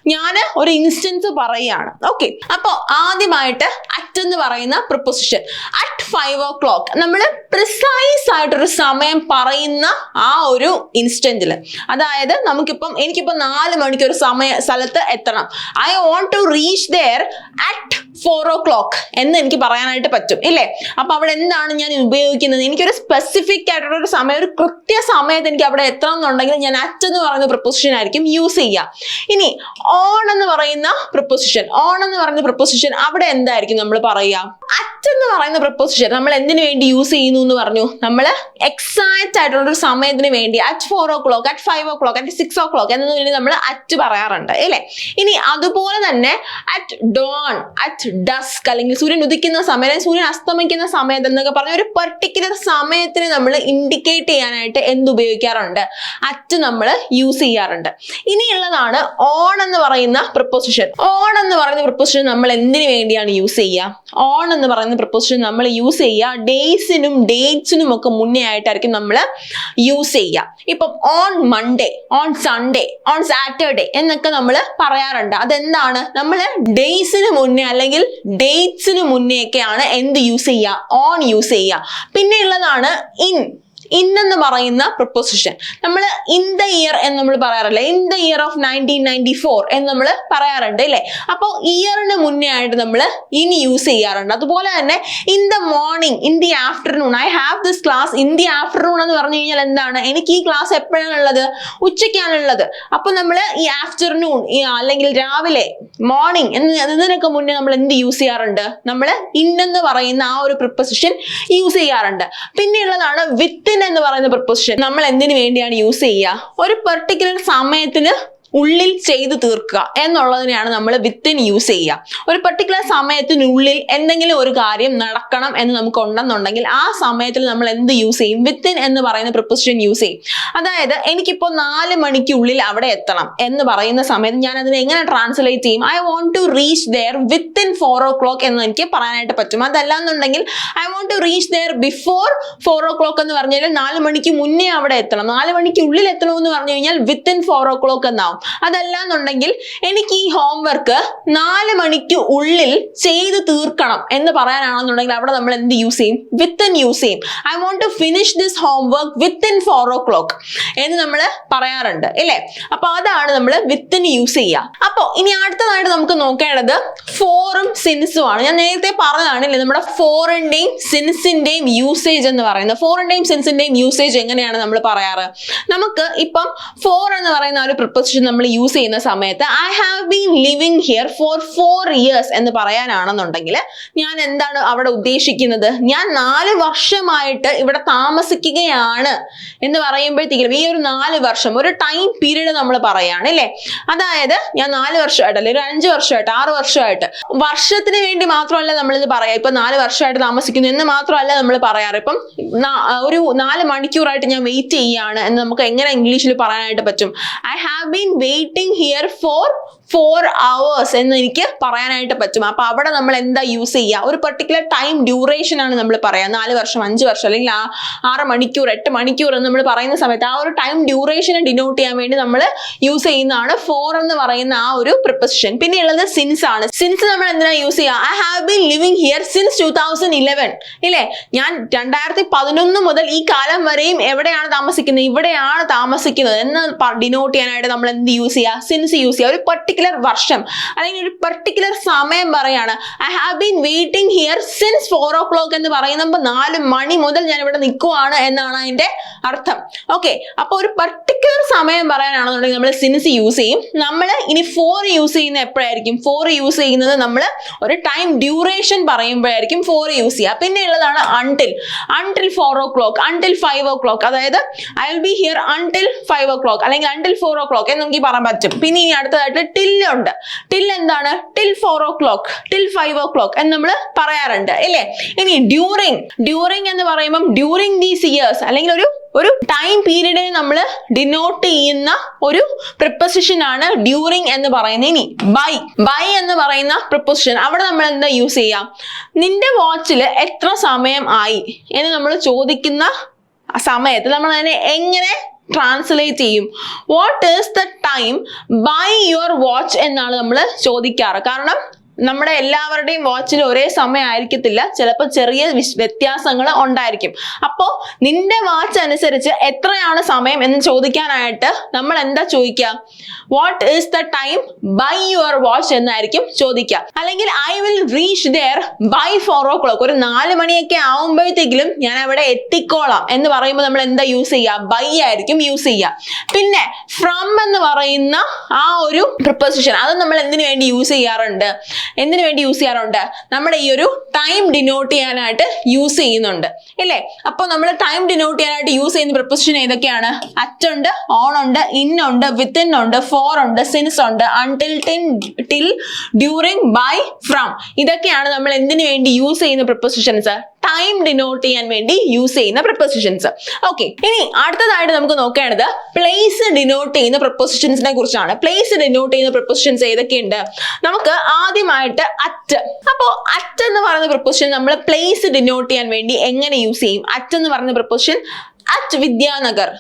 ഞാൻ ഒരു ഇൻസ്റ്റൻസ് പറയുകയാണ്. ഓക്കെ അപ്പോൾ ആദ്യമായിട്ട് അറ്റ് എന്ന് പറയുന്ന proposition at five o'clock നമ്മൾ പ്രിസൈസ് ആയിട്ടൊരു സമയം പറയുന്ന ആ ഒരു ഇൻസ്റ്റന്റിൽ അതായത് നമുക്കിപ്പം എനിക്കിപ്പോൾ നാല് മണിക്ക് ഒരു സമയ സ്ഥലത്ത് എത്തണം. I want to reach there at four o'clock എന്ന് എനിക്ക് പറയാനായിട്ട് പറ്റും ഇല്ലേ? അപ്പൊ അവിടെ എന്താണ് ഞാൻ ഉപയോഗിക്കുന്നത്? എനിക്കൊരു സ്പെസിഫിക് ആയിട്ടുള്ള ഒരു സമയം ഒരു കൃത്യ സമയത്ത് എനിക്ക് അവിടെ എത്തണം എന്നുണ്ടെങ്കിൽ ഞാൻ അറ്റ് എന്ന് പറയുന്ന പ്രൊപ്പോസിഷൻ ആയിരിക്കും യൂസ് ചെയ്യുക. ഇനി ഓൺ എന്ന് പറയുന്ന പ്രൊപ്പോസിഷൻ ഓൺ എന്ന് പറയുന്ന പ്രൊപ്പോസിഷൻ അവിടെ എന്തായിരിക്കും നമ്മൾ പറയുക? അറ്റ് എന്ന് പറയുന്ന പ്രൊപ്പോസിഷൻ നമ്മൾ എന്തിനു വേണ്ടി യൂസ് ചെയ്യുന്നു എന്ന് പറഞ്ഞു? നമ്മൾ എക്സാക്റ്റ് ആയിട്ടുള്ള ഒരു സമയത്തിന് വേണ്ടി at four o'clock at five o'clock at six o'clock എന്നതിന് വേണ്ടി നമ്മൾ അറ്റ് പറയാറുണ്ട് അല്ലേ? ഇനി അതുപോലെ തന്നെ അറ്റ് ഡോൺ അറ്റ് ഡസ്ക് അല്ലെങ്കിൽ സൂര്യൻ ഉദിക്കുന്ന സമയം സൂര്യൻ അസ്തമിക്കുന്ന സമയത്ത് എന്നൊക്കെ പറഞ്ഞ ഒരു പെർട്ടിക്കുലർ സമയത്തിന് നമ്മൾ ഇൻഡിക്കേറ്റ് ചെയ്യാനായിട്ട് എന്ത് ഉപയോഗിക്കാറുണ്ട്? അറ്റ് നമ്മൾ യൂസ് ചെയ്യാറുണ്ട്. ഇനിയുള്ളതാണ് ഓൺ എന്ന് പറയുന്ന പ്രപ്പോസിഷൻ ഓൺ എന്ന് പറയുന്ന പ്രപ്പോസിഷൻ നമ്മൾ എന്തിനു വേണ്ടിയാണ് യൂസ് ചെയ്യുക? ഓൺ എന്ന് പറയുന്ന പ്രപ്പോസിഷൻ നമ്മൾ യൂസ് ചെയ്യുക. ഡേയ്സിനും ഡേറ്റ്സിനും ഒക്കെ മുന്നേ ആയിട്ടായിരിക്കും നമ്മൾ യൂസ് ചെയ്യുക ഇപ്പം on Monday on Sunday on Saturday എന്നൊക്കെ നമ്മൾ പറയാറുണ്ട്. അതെന്താണ്? നമ്മൾ ഡേയ്സിന് മുന്നേ അല്ലെങ്കിൽ ഡേറ്റ്സിന് മുന്നേ ഒക്കെയാണ് എന്ത് യൂസ് ചെയ്യുക ഓൺ യൂസ് ചെയ്യുക പിന്നെ ഉള്ളതാണ് ഇൻ ഇൻ എന്ന് പറയുന്ന പ്രൊപ്പോസിഷൻ നമ്മൾ ഇൻ ദ ഇയർ എന്ന് നമ്മൾ പറയാറില്ല? In the year of nineteen ninety four എന്ന് നമ്മൾ പറയാറുണ്ട് അല്ലേ അപ്പോൾ ഇയറിന് മുന്നേ ആയിട്ട് നമ്മൾ ഇൻ യൂസ് ചെയ്യാറുണ്ട്. അതുപോലെ തന്നെ in the morning in the afternoon I have this class in the afternoon എന്ന് പറഞ്ഞു കഴിഞ്ഞാൽ എന്താണ്? എനിക്ക് ഈ ക്ലാസ് എപ്പോഴാണ് എപ്പോഴാണുള്ളത് ഉച്ചയ്ക്കാണുള്ളത് അപ്പൊ നമ്മൾ ഈ ആഫ്റ്റർനൂൺ അല്ലെങ്കിൽ രാവിലെ മോർണിംഗ് എന്ന് ഇതിനൊക്കെ മുന്നേ നമ്മൾ എന്ത് യൂസ് ചെയ്യാറുണ്ട്? നമ്മൾ ഇൻ എന്ന് പറയുന്ന ആ ഒരു പ്രിപ്പസിഷൻ യൂസ് ചെയ്യാറുണ്ട്. പിന്നെയുള്ളതാണ് വിത്തിൻ എന്ന് പറയുന്ന പ്രപ്പോസിഷൻ നമ്മൾ എന്തിനു വേണ്ടിയാണ് യൂസ് ചെയ്യുക? ഒരു പെർട്ടിക്കുലർ സമയത്തിന് ഉള്ളിൽ ചെയ്തു തീർക്കുക എന്നുള്ളതിനെയാണ് നമ്മൾ വിത്തിൻ യൂസ് ചെയ്യുക. ഒരു പെർട്ടിക്കുലർ സമയത്തിനുള്ളിൽ എന്തെങ്കിലും ഒരു കാര്യം നടക്കണം എന്ന് നമുക്ക് ഉണ്ടെന്നുണ്ടെങ്കിൽ ആ സമയത്തിൽ നമ്മൾ എന്ത് യൂസ് ചെയ്യും? വിത്തിൻ എന്ന് പറയുന്ന പ്രിപ്പസിഷൻ യൂസ് ചെയ്യും. അതായത് എനിക്കിപ്പോൾ നാല് മണിക്കുള്ളിൽ അവിടെ എത്തണം എന്ന് പറയുന്ന സമയത്ത് ഞാൻ അതിനെ എങ്ങനെ ട്രാൻസ്ലേറ്റ് ചെയ്യും? I want to reach there within four o'clock എന്ന് എനിക്ക് പറയാനായിട്ട് പറ്റും. അതല്ല എന്നുണ്ടെങ്കിൽ I want to reach there before four o'clock എന്ന് പറഞ്ഞാൽ നാല് മണിക്ക് മുന്നേ അവിടെ എത്തണം. നാല് മണിക്കുള്ളിൽ എത്തണമെന്ന് പറഞ്ഞു കഴിഞ്ഞാൽ വിത്തിൻ ഫോർ ഓ ക്ലോക്ക് എന്നാവും. അതല്ല എന്നുണ്ടെങ്കിൽ എനിക്ക് ഈ ഹോംവർക്ക് നാല് മണിക്ക് ഉള്ളിൽ ചെയ്ത് തീർക്കണം എന്ന് പറയാനാണെന്നുണ്ടെങ്കിൽ അവിടെ നമ്മൾ എന്ത് യൂസ് ചെയ്യും? വിത്തിൻ യൂസ് ചെയ്യും. I want to finish this homework within four o'clock എന്ന് നമ്മൾ പറയാറുണ്ട് ഇല്ലേ? അപ്പൊ അതാണ് നമ്മൾ വിത്തിൻ യൂസ് ചെയ്യുക. അപ്പോൾ ഇനി അടുത്തതായിട്ട് നമുക്ക് നോക്കേണ്ടത് ഫോറും സിൻസും ആണ്. ഞാൻ നേരത്തെ പറഞ്ഞതാണല്ലേ നമ്മുടെ ഫോറിന്റെയും സിൻസിന്റെയും യൂസേജ് എന്ന് പറയുന്നത്. ഫോറിന്റെയും സിൻസിന്റെയും യൂസേജ് എങ്ങനെയാണ് നമ്മൾ പറയാറ്? നമുക്ക് ഇപ്പം ഫോർ എന്ന് പറയുന്ന ഒരു പ്രിപ്പോസിഷൻ നമ്മൾ യൂസ് ചെയ്യുന്ന സമയത്ത് I have been living here for four years എന്ന് പറയാനാണെന്നുണ്ടെങ്കിൽ ഞാൻ എന്താണ് അവിടെ ഉദ്ദേശിക്കുന്നത്? ഞാൻ നാല് വർഷമായിട്ട് ഇവിടെ താമസിക്കുകയാണ് എന്ന് പറയുമ്പോഴത്തേക്കും ഈ ഒരു നാല് വർഷം ഒരു ടൈം പീരീഡ് നമ്മൾ പറയാണ് അല്ലേ? അതായത് ഞാൻ നാല് വർഷമായിട്ട് അല്ലെങ്കിൽ ഒരു അഞ്ച് വർഷമായിട്ട് ആറ് വർഷമായിട്ട് വർഷത്തിന് വേണ്ടി മാത്രമല്ല നമ്മളിത് പറയാം. ഇപ്പൊ നാല് വർഷമായിട്ട് താമസിക്കുന്നു എന്ന് മാത്രമല്ല നമ്മൾ പറയാറ്. ഇപ്പം ഒരു നാല് മണിക്കൂറായിട്ട് ഞാൻ വെയിറ്റ് ചെയ്യാണ് എന്ന് നമുക്ക് എങ്ങനെ ഇംഗ്ലീഷിൽ പറയാനായിട്ട് പറ്റും? I have been waiting here for four hours എന്ന് എനിക്ക് പറയാനായിട്ട് പറ്റും. അപ്പൊ അവിടെ നമ്മൾ എന്താ യൂസ് ചെയ്യുക? ഒരു പെർട്ടിക്കുലർ ടൈം ഡ്യൂറേഷൻ ആണ് നമ്മൾ പറയാ നാല് വർഷം അഞ്ച് വർഷം അല്ലെങ്കിൽ ആ ആറ് മണിക്കൂർ എട്ട് മണിക്കൂർ എന്ന് നമ്മൾ പറയുന്ന സമയത്ത് ആ ഒരു ടൈം ഡ്യൂറേഷനെ ഡിനോട്ട് ചെയ്യാൻ വേണ്ടി നമ്മൾ യൂസ് ചെയ്യുന്നതാണ് ഫോർ എന്ന് പറയുന്ന ആ ഒരു പ്രിപ്പസിഷൻ പിന്നെ ഉള്ളത് സിൻസ് ആണ്. സിൻസ് നമ്മൾ എന്തിനാ യൂസ് ചെയ്യുക? I have been living here since two thousand eleven ഇല്ലേ? ഞാൻ രണ്ടായിരത്തി പതിനൊന്ന് മുതൽ ഈ കാലം വരെയും എവിടെയാണ് താമസിക്കുന്നത്? ഇവിടെയാണ് താമസിക്കുന്നത് എന്ന് ഡിനോട്ട് ചെയ്യാനായിട്ട് നമ്മൾ എന്ത് യൂസ് ചെയ്യുക? സിൻസ് യൂസ് ചെയ്യുക. ഒരു പെർട്ടിക്കുലർ വർഷം. അല്ലെങ്കിൽ ഒരു പെർട്ടിക്കുലർ സമയം പറയാണ്. I have been waiting here since four o'clock എന്ന് പറയുമ്പോൾ നാല് മണി മുതൽ ഞാൻ ഇവിടെ നിൽക്കുവാണ് എന്നാണ് അതിന്റെ അർത്ഥം. ഓക്കെ അപ്പൊ ഒരു പെർട്ടിക്കുലർ സമയം പറയാനാണെന്നുണ്ടെങ്കിൽ നമ്മൾ സിൻസ് യൂസ് ചെയ്യും. നമ്മൾ ഇനി ഫോർ യൂസ് ചെയ്യുന്ന എപ്പോഴായിരിക്കും? ഫോർ യൂസ് ചെയ്യുന്നത് നമ്മൾ ഒരു ടൈം ഡ്യൂറേഷൻ പറയുമ്പോഴായിരിക്കും ഫോർ യൂസ് ചെയ്യുക. പിന്നെ ഉള്ളതാണ് until until four o'clock until five o'clock അതായത് I will be here until five o'clock അല്ലെങ്കിൽ അൺടിൽ ഫോർ ഓ ക്ലോക്ക് എന്ന് നമുക്ക് പറയാൻ പറ്റും. പിന്നെ ഇനി അടുത്തതായിട്ട് ടിൽ ഉണ്ട് ടിൽ എന്താണ്? Till four o'clock till five o'clock എന്ന് നമ്മൾ പറയാറുണ്ട് അല്ലേ ഇനി ഡ്യൂറിങ് ഡ്യൂറിങ് എന്ന് പറയുമ്പം ഡ്യൂറിങ് ദീസ് ഇയേഴ്സ് അല്ലെങ്കിൽ ഒരു ഒരു ടൈം പീരീഡിനെ നമ്മൾ ഡിനോട്ട് ചെയ്യുന്ന ഒരു പ്രിപ്പസിഷൻ ആണ് ഡ്യൂറിങ് എന്ന് പറയുന്നത്. ഇനി ബൈ ബൈ എന്ന് പറയുന്ന പ്രിപ്പസിഷൻ അവിടെ നമ്മൾ എന്താ യൂസ് ചെയ്യാം? നിന്റെ വാച്ചിൽ എത്ര സമയം ആയി എന്ന് നമ്മൾ ചോദിക്കുന്ന സമയത്ത് നമ്മൾ അതിനെ എങ്ങനെ ട്രാൻസ്ലേറ്റ് ചെയ്യും. What is the time by your watch എന്നാണ് നമ്മൾ ചോദിക്കാറ്. കാരണം നമ്മുടെ എല്ലാവരുടെയും വാച്ചിൽ ഒരേ സമയം ആയിരിക്കത്തില്ല ചിലപ്പോൾ ചെറിയ വ്യത്യാസങ്ങൾ ഉണ്ടായിരിക്കും. അപ്പോൾ നിന്റെ വാച്ച് അനുസരിച്ച് എത്രയാണ് സമയം എന്ന് ചോദിക്കാനായിട്ട് നമ്മൾ എന്താ ചോദിക്കുക what is the time by your watch എന്നായിരിക്കും ചോദിക്കുക അല്ലെങ്കിൽ I will reach there by four o'clock ഒരു നാല് മണിയൊക്കെ ആവുമ്പോഴത്തേക്കിലും ഞാൻ അവിടെ എത്തിക്കോളാം എന്ന് പറയുമ്പോൾ നമ്മൾ എന്താ യൂസ് ചെയ്യുക? ബൈ ആയിരിക്കും യൂസ് ചെയ്യുക. പിന്നെ ഫ്രം എന്ന് പറയുന്ന ആ ഒരു പ്രിപ്പസിഷൻ അത് നമ്മൾ എന്തിനു വേണ്ടി യൂസ് ചെയ്യാറുണ്ട്? എന്തിനു വേണ്ടി യൂസ് ചെയ്യാറുണ്ട്? നമ്മുടെ ഈ ഒരു ടൈം ഡിനോട്ട് ചെയ്യാനായിട്ട് യൂസ് ചെയ്യുന്നുണ്ട്. ഇല്ലേ? അപ്പോൾ നമ്മൾ ടൈം ഡിനോട്ട് ചെയ്യാനായിട്ട് യൂസ് ചെയ്യുന്ന പ്രിപ്പസിഷൻ ഏതൊക്കെയാണ്? അറ്റുണ്ട് ഓൺ ഉണ്ട് ഇൻ ഉണ്ട് വിത്തിൻ ഉണ്ട് ഫോർ ഉണ്ട് സിൻസ് ഉണ്ട് until till till during by from ഇതൊക്കെയാണ് നമ്മൾ എന്തിനു വേണ്ടി യൂസ് ചെയ്യുന്ന പ്രിപ്പസിഷൻസ് ടൈം ഡിനോട്ട് ചെയ്യാൻ വേണ്ടി യൂസ് ചെയ്യുന്ന പ്രപ്പോസിഷൻസ് ഓക്കെ ഇനി അടുത്തതായിട്ട് നമുക്ക് നോക്കേണ്ടത് പ്ലേസ് ഡിനോട്ട് ചെയ്യുന്ന പ്രപ്പോസിഷൻസിനെ കുറിച്ചാണ്. പ്ലേസ് ഡിനോട്ട് ചെയ്യുന്ന പ്രപ്പോസിഷൻസ് ഏതൊക്കെയുണ്ട്? നമുക്ക് ആദ്യമായിട്ട് അറ്റ് അപ്പോൾ അറ്റ് എന്ന് പറയുന്ന പ്രപ്പോസിഷൻ നമ്മൾ പ്ലേസ് ഡിനോട്ട് ചെയ്യാൻ വേണ്ടി എങ്ങനെ യൂസ് ചെയ്യും? അറ്റ് എന്ന് പറയുന്ന പ്രപ്പോസിഷൻ അറ്റ് വിദ്യാനഗർ.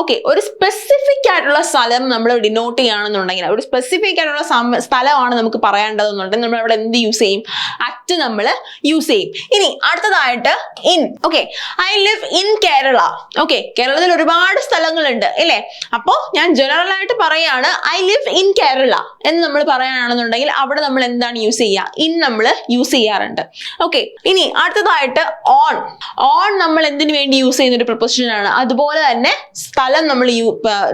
ഓക്കെ ഒരു സ്പെസിഫിക് ആയിട്ടുള്ള സ്ഥലം നമ്മൾ ഡിനോട്ട് ചെയ്യുകയാണെന്നുണ്ടെങ്കിൽ ഒരു സ്പെസിഫിക് ആയിട്ടുള്ള സ്ഥലമാണ് നമുക്ക് പറയേണ്ടതെന്നുണ്ടെങ്കിൽ നമ്മൾ അവിടെ എന്ത് യൂസ് ചെയ്യും? അറ്റ് നമ്മൾ യൂസ് ചെയ്യും. ഇനി അടുത്തതായിട്ട് in okay I live in Kerala okay കേരളത്തിൽ ഒരുപാട് സ്ഥലങ്ങളുണ്ട് ഇല്ലേ? അപ്പോൾ ഞാൻ ജനറൽ ആയിട്ട് പറയാണ് ഐ ലിവ് ഇൻ കേരള എന്ന് നമ്മൾ പറയാനാണെന്നുണ്ടെങ്കിൽ അവിടെ നമ്മൾ എന്താണ് യൂസ് ചെയ്യുക? ഇൻ നമ്മൾ യൂസ് ചെയ്യാറുണ്ട്. ഓക്കെ ഇനി അടുത്തതായിട്ട് ഓൺ ഓൺ നമ്മൾ എന്തിനു വേണ്ടി യൂസ് ചെയ്യുന്ന ഒരു പ്രൊപ്പോസിഷൻ ആണ്. അതുപോലെ തന്നെ നമ്മൾ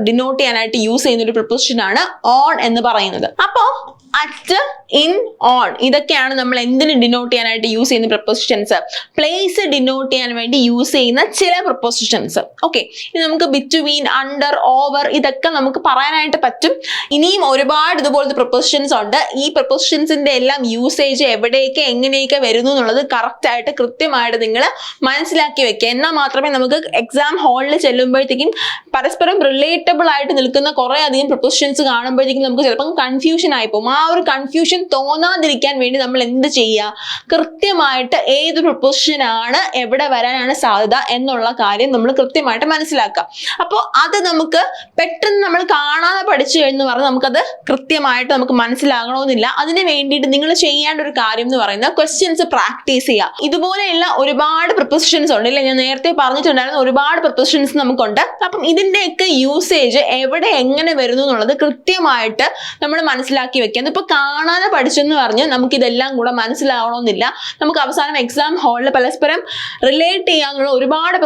ഡിനോട്ട് ചെയ്യാനായിട്ട് യൂസ് ചെയ്യുന്ന ഒരു പ്രിപ്പോസിഷൻ ആണ് ഓൺ എന്ന് പറയുന്നത്. അപ്പോൾ അറ്റ് ഇൻ ഓൺ ഇതൊക്കെയാണ് നമ്മൾ എന്തിന് ഡിനോട്ട് ചെയ്യാനായിട്ട് യൂസ് ചെയ്യുന്ന പ്രപ്പോസിഷൻസ് പ്ലേസ് ഡിനോട്ട് ചെയ്യാൻ വേണ്ടി യൂസ് ചെയ്യുന്ന ചില പ്രപ്പോസിഷൻസ് ഓക്കെ ഇനി നമുക്ക് ബിറ്റ്വീൻ അണ്ടർ ഓവർ ഇതൊക്കെ നമുക്ക് പറയാനായിട്ട് പറ്റും. ഇനിയും ഒരുപാട് ഇതുപോലത്തെ പ്രപ്പോസിഷൻസ് ഉണ്ട്. ഈ പ്രപ്പോസിഷൻസിന്റെ എല്ലാം യൂസേജ് എവിടെയൊക്കെ എങ്ങനെയൊക്കെ വരുന്നു എന്നുള്ളത് കറക്റ്റ് ആയിട്ട് കൃത്യമായിട്ട് നിങ്ങൾ മനസ്സിലാക്കി വെക്കുക. എന്നാൽ മാത്രമേ നമുക്ക് എക്സാം ഹാളിൽ ചെല്ലുമ്പോഴത്തേക്കും പരസ്പരം റിലേറ്റബിൾ ആയിട്ട് നിൽക്കുന്ന കുറേ അധികം പ്രപ്പോസിഷൻസ് കാണുമ്പോഴത്തേക്കും നമുക്ക് ചിലപ്പം കൺഫ്യൂഷൻ ആയി ആ ഒരു കൺഫ്യൂഷൻ തോന്നാതിരിക്കാൻ വേണ്ടി നമ്മൾ എന്ത് ചെയ്യുക? കൃത്യമായിട്ട് ഏത് പ്രപ്പോസിഷൻ ആണ് എവിടെ വരാനാണ് സാധ്യത എന്നുള്ള കാര്യം നമ്മൾ കൃത്യമായിട്ട് മനസ്സിലാക്കുക. അപ്പോൾ അത് നമുക്ക് പെട്ടെന്ന് നമ്മൾ കാണാതെ പഠിച്ചു എന്ന് പറഞ്ഞാൽ നമുക്കത് കൃത്യമായിട്ട് നമുക്ക് മനസ്സിലാകണമെന്നില്ല. അതിന് വേണ്ടിയിട്ട് നിങ്ങൾ ചെയ്യേണ്ട ഒരു കാര്യം എന്ന് പറയുന്നത് ക്വസ്റ്റ്യൻസ് പ്രാക്ടീസ് ചെയ്യുക. ഇതുപോലെയുള്ള ഒരുപാട് പ്രപ്പോസിഷൻസ് ഉണ്ട് ഇല്ലേ? ഞാൻ നേരത്തെ പറഞ്ഞിട്ടുണ്ടായിരുന്ന ഒരുപാട് പ്രപ്പോസിഷൻസ് നമുക്കുണ്ട്. അപ്പം ഇതിന്റെയൊക്കെ യൂസേജ് എവിടെ എങ്ങനെ വരുന്നു എന്നുള്ളത് കൃത്യമായിട്ട് നമ്മൾ മനസ്സിലാക്കി വെക്കുക. അതിപ്പോൾ കാണാതെ പഠിച്ചെന്ന് പറഞ്ഞ് നമുക്ക് ഇതെല്ലാം കൂടെ മനസ്സിലാവണമെന്നില്ല. നമുക്ക് അവസാനം എക്സാം ഹാളിൽ പരസ്പരം റിലേറ്റ് ചെയ്യാനുള്ള ഒരുപാട്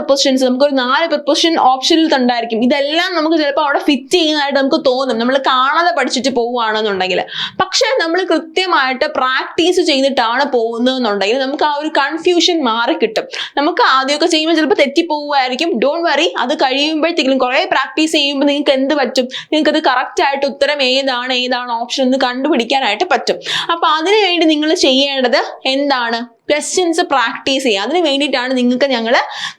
നമുക്ക് ഒരു നാല് പ്രിപ്പോസിഷൻ ഓപ്ഷനിൽ ഉണ്ടായിരിക്കും ഇതെല്ലാം നമുക്ക് ചിലപ്പോൾ അവിടെ ഫിറ്റ് ചെയ്യുന്നതായിട്ട് നമുക്ക് തോന്നും. നമ്മൾ കാണാതെ പഠിച്ചിട്ട് പോവുകയാണെന്നുണ്ടെങ്കിൽ പക്ഷെ നമ്മൾ കൃത്യമായിട്ട് പ്രാക്ടീസ് ചെയ്തിട്ടാണ് പോകുന്നതെന്നുണ്ടെങ്കിൽ നമുക്ക് ആ ഒരു കൺഫ്യൂഷൻ മാറി കിട്ടും നമുക്ക് ആദ്യമൊക്കെ ചെയ്യുമ്പോൾ ചിലപ്പോൾ തെറ്റിപ്പോവുമായിരിക്കും. ഡോൺ വറി അത് കഴിയുമ്പോഴത്തേക്കും കുറേ പ്രാക്ടീസ് ചെയ്യുമ്പോൾ നിങ്ങൾക്ക് എന്ത് പറ്റും? നിങ്ങൾക്ക് അത് കറക്റ്റ് ആയിട്ട് ഉത്തരം ഏതാണ് ഏതാണ് ഓപ്ഷൻ എന്ന് കണ്ടുപിടിക്കാനായിട്ട് പറ്റും. അപ്പൊ അതിനു വേണ്ടി നിങ്ങൾ ചെയ്യേണ്ടത് എന്താണ്? ക്വസ്റ്റ്യൻസ് പ്രാക്ടീസ് ചെയ്യുക. അതിന് വേണ്ടിയിട്ടാണ് നിങ്ങൾക്ക് ഞങ്ങൾ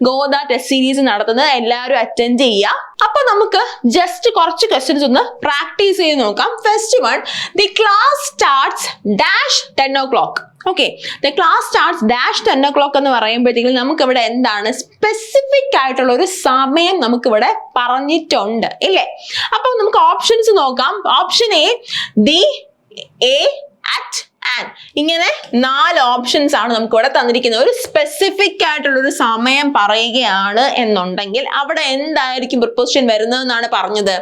ഗോദ ടെസ്റ്റ് സീരീസ് നടത്തുന്നത്. എല്ലാവരും അറ്റൻഡ് ചെയ്യുക. അപ്പൊ നമുക്ക് ജസ്റ്റ് കുറച്ച് ക്വസ്റ്റ്യൻസ് ഒന്ന് പ്രാക്ടീസ് ചെയ്ത് നോക്കാം. First one the class starts dash ten o'clock okay the class starts dash ten o'clock എന്ന് പറയുമ്പോഴത്തേക്കും നമുക്ക് ഇവിടെ എന്താണ്? സ്പെസിഫിക് ആയിട്ടുള്ള ഒരു സമയം നമുക്ക് ഇവിടെ പറഞ്ഞിട്ടുണ്ട്. ഇല്ലേ? അപ്പൊ നമുക്ക് ഓപ്ഷൻസ് നോക്കാം. Option A the A at and ഇങ്ങനെ നാല് ഓപ്ഷൻസ് ആണ് നമുക്ക് ഇവിടെ തന്നിരിക്കുന്നത്. ഒരു സ്പെസിഫിക് ആയിട്ടുള്ള ഒരു സമയം പറയുകയാണ് എന്നുണ്ടെങ്കിൽ അവിടെ എന്തായിരിക്കും പ്രിപ്പോസിഷൻ വരുന്നതെന്നാണ് പറഞ്ഞത്.